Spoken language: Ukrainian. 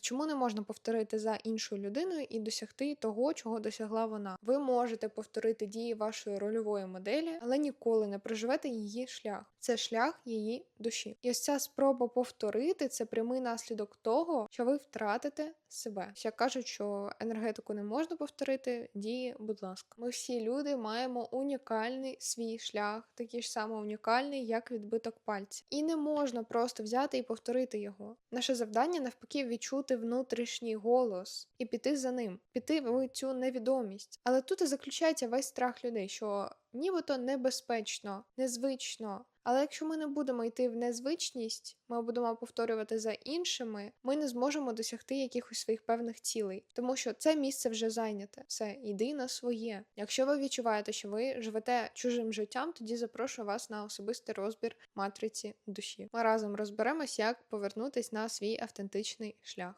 Чому не можна повторити за іншою людиною і досягти того, чого досягла вона. Ви можете повторити дії вашої рольової моделі, але ніколи не проживете її шлях. Це шлях її душі. І ось ця спроба повторити це прямий наслідок того, що ви втратите себе. Як кажуть, що енергетику не можна повторити, дії, будь ласка. Ми всі люди маємо унікальний свій шлях, такий ж саме унікальний, як відбиток пальця. І не можна просто взяти і повторити його. Наше завдання навпаки відчути внутрішній голос і піти за ним, піти в цю невідомість. Але тут і заключається весь страх людей, що нібито небезпечно, незвично. Але якщо ми не будемо йти в незвичність, ми будемо повторювати за іншими, ми не зможемо досягти якихось своїх певних цілей, тому що це місце вже зайняте. Все, йди на своє. Якщо ви відчуваєте, що ви живете чужим життям, тоді запрошую вас на особистий розбір матриці душі. Ми разом розберемось, як повернутись на свій автентичний шлях.